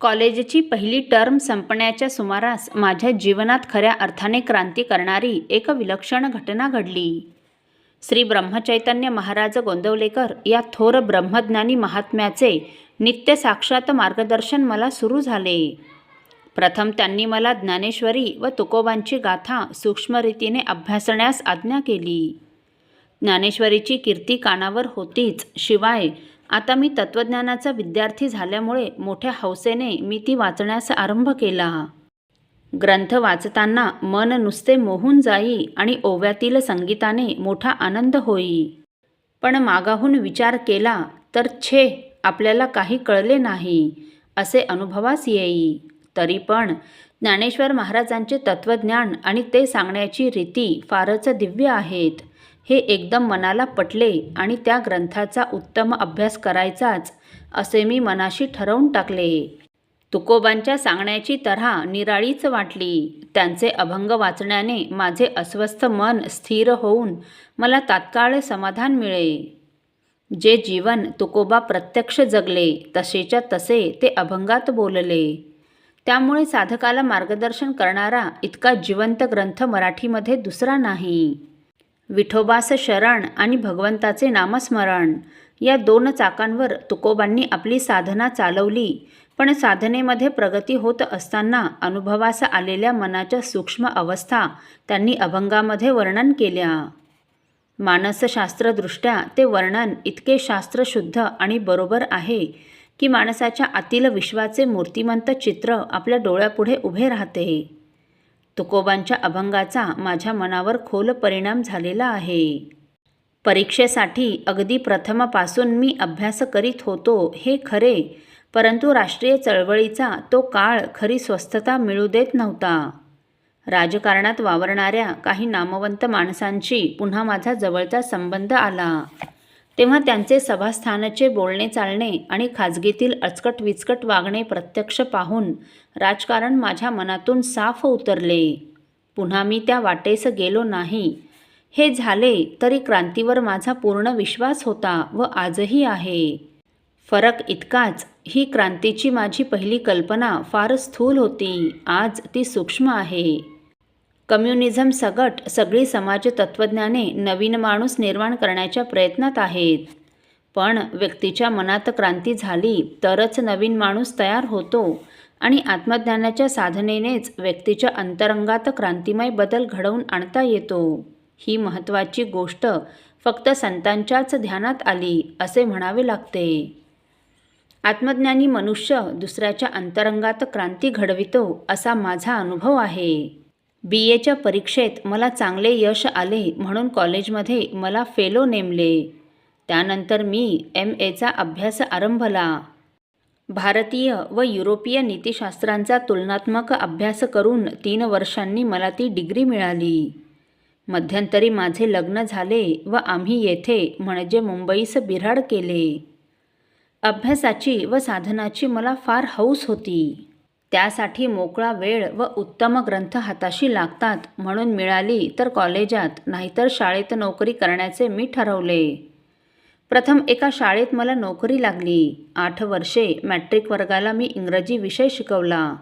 कॉलेजची पहिली टर्म संपण्याच्या सुमारास माझ्या जीवनात खऱ्या अर्थाने क्रांती करणारी एक विलक्षण घटना घडली. श्री ब्रह्मचैतन्य महाराज गोंदवलेकर या थोर ब्रह्मज्ञानी महात्म्याचे नित्य साक्षात मार्गदर्शन मला सुरू झाले. प्रथम त्यांनी मला ज्ञानेश्वरी व तुकोबांची गाथा सूक्ष्मरीतीने अभ्यासण्यास आज्ञा केली. ज्ञानेश्वरीची कीर्ती कानावर होतीच शिवाय आता मी तत्त्वज्ञानाचा विद्यार्थी झाल्यामुळे मोठ्या हौसेने मी ती वाचण्यास आरंभ केला. ग्रंथ वाचताना मन नुसते मोहून जाई आणि ओव्यातील संगीताने मोठा आनंद होई. पण मागाहून विचार केला तर छे आपल्याला काही कळले नाही असे अनुभवास येई. तरी पण ज्ञानेश्वर महाराजांचे तत्त्वज्ञान आणि ते सांगण्याची रीती फारच दिव्य आहेत. हे एकदम मनाला पटले आणि त्या ग्रंथाचा उत्तम अभ्यास करायचाच असे मी मनाशी ठरवून टाकले. तुकोबांच्या सांगण्याची तऱ्हा निराळीच वाटली. त्यांचे अभंग वाचण्याने माझे अस्वस्थ मन स्थिर होऊन मला तात्काळ समाधान मिळे. जे जीवन तुकोबा प्रत्यक्ष जगले तसेच्या तसे ते अभंगात बोलले. त्यामुळे साधकाला मार्गदर्शन करणारा इतका जिवंत ग्रंथ मराठीमध्ये दुसरा नाही. विठोबास शरण आणि भगवंताचे नामस्मरण. या दोन चाकांवर तुकोबांनी आपली साधना चालवली. पण साधनेमध्ये प्रगती होत असताना अनुभवास आलेल्या मनाच्या सूक्ष्म अवस्था त्यांनी अभंगामध्ये वर्णन केल्या. मानसशास्त्रदृष्ट्या ते वर्णन इतके शास्त्रशुद्ध आणि बरोबर आहे की माणसाच्या आतील विश्वाचे मूर्तिमंत चित्र आपल्या डोळ्यापुढे उभे राहते. तुकोबांच्या अभंगाचा माझ्या मनावर खोल परिणाम झालेला आहे. परीक्षेसाठी अगदी प्रथमपासून मी अभ्यास करीत होतो हे खरे परंतु राष्ट्रीय चळवळीचा तो काळ खरी स्वस्थता मिळू देत नव्हता. राजकारणात वावरणाऱ्या काही नामवंत माणसांशी पुन्हा माझा जवळचा संबंध आला. तेव्हा त्यांचे सभास्थानाचे बोलणे चालणे आणि खाजगीतील अचकट विचकट वागणे प्रत्यक्ष पाहून राजकारण माझ्या मनातून साफ उतरले. पुन्हा मी त्या वाटेस गेलो नाही. हे झाले तरी क्रांतीवर माझा पूर्ण विश्वास होता व आजही आहे. फरक इतकाच ही क्रांतीची माझी पहिली कल्पना फार स्थूल होती. आज ती सूक्ष्म आहे. कम्युनिझम सगट सगळी समाज तत्त्वज्ञाने नवीन माणूस निर्माण करण्याच्या प्रयत्नात आहेत. पण व्यक्तीच्या मनात क्रांती झाली तरच नवीन माणूस तयार होतो आणि आत्मज्ञानाच्या साधनेनेच व्यक्तीच्या अंतरंगात क्रांतिमय बदल घडवून आणता येतो. ही महत्त्वाची गोष्ट फक्त संतांच्याच ध्यानात आली असे म्हणावे लागते. आत्मज्ञानी मनुष्य दुसऱ्याच्या अंतरंगात क्रांती घडवितो असा माझा अनुभव आहे. बी एच्या परीक्षेत मला चांगले यश आले म्हणून कॉलेजमध्ये मला फेलो नेमले. त्यानंतर मी एम एचा अभ्यास आरंभला. भारतीय व युरोपीय नीतिशास्त्रांचा तुलनात्मक अभ्यास करून तीन वर्षांनी मला ती डिग्री मिळाली. मध्यंतरी माझे लग्न झाले व आम्ही येथे म्हणजे मुंबईस बिऱ्हाड केले. अभ्यासाची व साधनाची मला फार हौस होती. त्यासाठी मोकळा वेळ व उत्तम ग्रंथ हाताशी लागतात. म्हणून मिळाली तर कॉलेजात नाहीतर शाळेत नोकरी करण्याचे मी ठरवले. प्रथम एका शाळेत मला नोकरी लागली. आठ वर्षे मॅट्रिक वर्गाला मी इंग्रजी विषय शिकवला.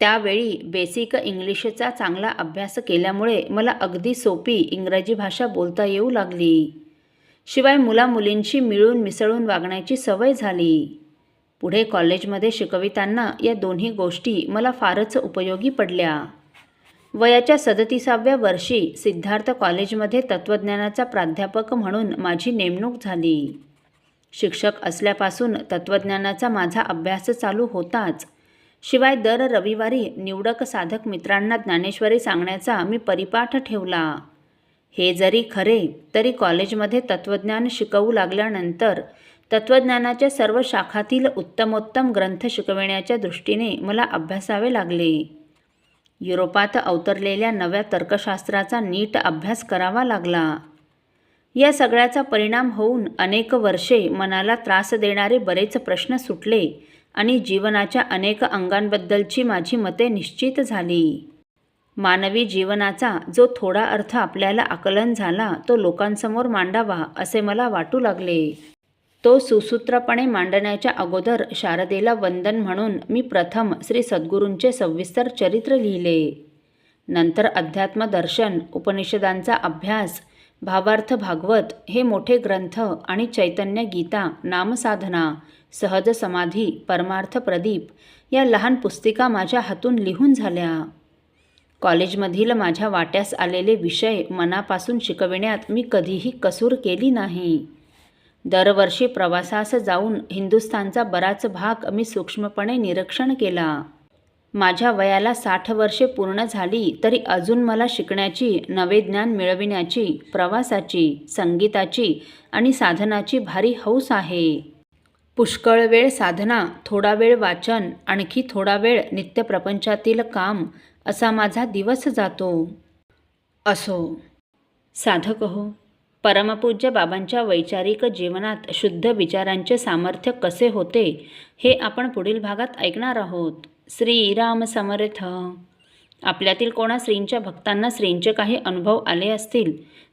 त्यावेळी बेसिक इंग्लिशचा चांगला अभ्यास केल्यामुळे मला अगदी सोपी इंग्रजी भाषा बोलता येऊ लागली. शिवाय मुलामुलींशी मिळून मिसळून वागण्याची सवय झाली. पुढे कॉलेजमध्ये शिकविताना या दोन्ही गोष्टी मला फारच उपयोगी पडल्या. वयाच्या सदतीसाव्या वर्षी सिद्धार्थ कॉलेजमध्ये तत्त्वज्ञानाचा प्राध्यापक म्हणून माझी नेमणूक झाली. शिक्षक असल्यापासून तत्त्वज्ञानाचा माझा अभ्यास चालू होताच. शिवाय दर रविवारी निवडक साधक मित्रांना ज्ञानेश्वरी सांगण्याचा मी परिपाठ ठेवला. हे जरी खरे तरी कॉलेजमध्ये तत्त्वज्ञान शिकवू लागल्यानंतर तत्त्वज्ञानाच्या सर्व शाखातील उत्तमोत्तम ग्रंथ शिकविण्याच्या दृष्टीने मला अभ्यासावे लागले. युरोपात अवतरलेल्या नव्या तर्कशास्त्राचा नीट अभ्यास करावा लागला. या सगळ्याचा परिणाम होऊन अनेक वर्षे मनाला त्रास देणारे बरेच प्रश्न सुटले आणि जीवनाच्या अनेक अंगांबद्दलची माझी मते निश्चित झाली. मानवी जीवनाचा जो थोडा अर्थ आपल्याला आकलन झाला तो लोकांसमोर मांडावा असे मला वाटू लागले. तो सुसूत्रपणे मांडण्याच्या अगोदर शारदेला वंदन म्हणून मी प्रथम श्री सद्गुरूंचे सविस्तर चरित्र लिहिले. नंतर अध्यात्म दर्शन उपनिषदांचा अभ्यास भावार्थ भागवत हे मोठे ग्रंथ आणि चैतन्य गीता नामसाधना सहज समाधी परमार्थ प्रदीप या लहान पुस्तिका माझ्या हातून लिहून झाल्या. कॉलेजमधील माझ्या वाट्यास आलेले विषय मनापासून शिकविण्यात मी कधीही कसूर केली नाही. दरवर्षी प्रवासास जाऊन हिंदुस्थानचा बराच भाग मी सूक्ष्मपणे निरीक्षण केला. माझ्या वयाला साठ वर्षे पूर्ण झाली तरी अजून मला शिकण्याची नवे ज्ञान मिळविण्याची प्रवासाची संगीताची आणि साधनाची भारी हौस आहे. पुष्कळ वेळ साधना थोडा वेळ वाचन आणखी थोडा वेळ नित्यप्रपंचातील काम असा माझा दिवस जातो. असो. साधक हो. परमपूज्य बाबांच्या वैचारिक जीवनात शुद्ध विचारांचे सामर्थ्य कसे होते हे आपण पुढील भागात ऐकणार आहोत. श्रीराम समर्थ. आपल्यातील कोणा श्रींच्या भक्तांना श्रींचे काही अनुभव आले असतील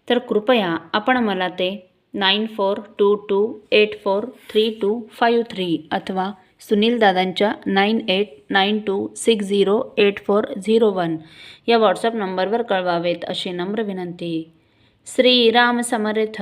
तर कृपया आपण मला ते nine four two two eight four three two five three अथवा सुनील दादांच्या nine eight nine two six zero eight four zero one या व्हॉट्सअप नंबरवर कळवावेत अशी नम्र विनंती. श्रीराम समर्थ